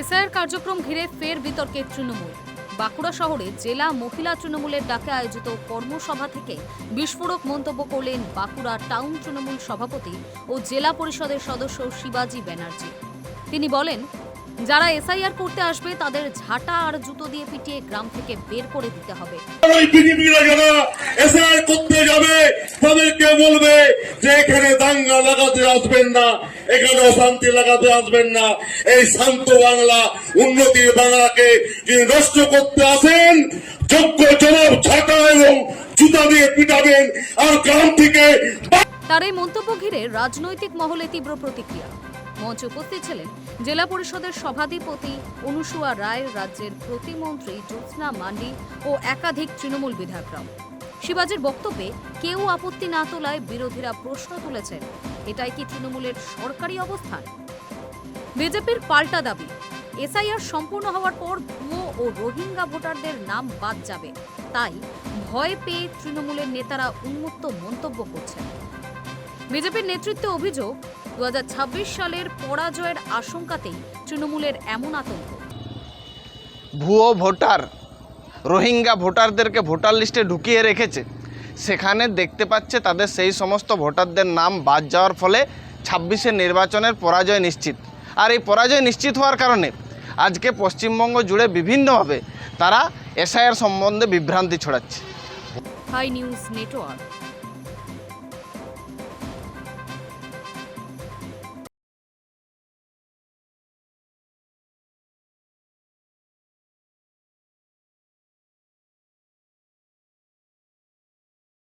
SIR কার্যক্রম ঘিরে ফের বিতর্কে তৃণমূল। বাঁকুড়া শহরে জেলা মহিলা তৃণমূলের ডাকে আয়োজিত কর্মসভা থেকে বিস্ফোরক মন্তব্য করলেন বাঁকুড়া টাউন তৃণমূল সভাপতি ও জেলা পরিষদের সদস্য শিবাজি ব্যানার্জি। তিনি বলেন, যারা এসআইআর করতে আসবে তাদের ঝাঁটা আর জুতো দিয়ে পিটিয়ে গ্রাম থেকে বের করে দিতে হবে। এসআর করতে যাবে, তাদেরকে বলবে যে এখানে দাঙ্গা লাগাতে আসবেন না, এখানে অশান্তি লাগাতে আসবেন না। এই শান্ত বাংলা, উন্নতির বাংলাকে যিনি নষ্ট করতে আসেন, যোগ্য জবাব ছাটা এবং জুতা দিয়ে পিটাবেন আর গ্রাম থেকে তার এই মন্তব্য ঘিরে রাজনৈতিক মহলে তীব্র প্রতিক্রিয়া। মঞ্চে উপস্থিত ছিলেন জেলা পরিষদের সভাধিপতি অনুসুয়া রায়, রাজ্যের প্রতিমন্ত্রী জ্যোৎস্না মান্ডি ও একাধিক তৃণমূল বিধায়করাও। শিবাজীর বক্তব্যে কেউ আপত্তি না তোলায় বিরোধীরা প্রশ্ন তুলেছেন। এটাই কি তৃণমূলের সরকারি অবস্থান? বিজেপির পাল্টা দাবি, এসআইআর সম্পূর্ণ হওয়ার পর ভুয়ো ও রোহিঙ্গা ভোটারদের নাম বাদ যাবে। তাই ভয় পেয়ে তৃণমূলের নেতারা উন্মুক্ত মন্তব্য করছেন। বিজেপির নেতৃত্বে অভিযোগ দু হাজার ছাব্বিশ সালের পরাজয়ের আশঙ্কাতেই তৃণমূলের এমন আতঙ্ক। ভুয়ো ভোটার রোহিঙ্গা ভোটারদেরকে ভোটার লিস্টে ঢুকিয়ে রেখেছে। সেখানে দেখতে পাচ্ছে তাদের সেই সমস্ত ভোটারদের নাম বাদ যাওয়ার ফলে ছাব্বিশের নির্বাচনের পরাজয় নিশ্চিত। আর এই পরাজয় নিশ্চিত হওয়ার কারণে আজকে পশ্চিমবঙ্গ জুড়ে বিভিন্নভাবে তারা এসআইআর সম্বন্ধে বিভ্রান্তি ছড়াচ্ছে। News network.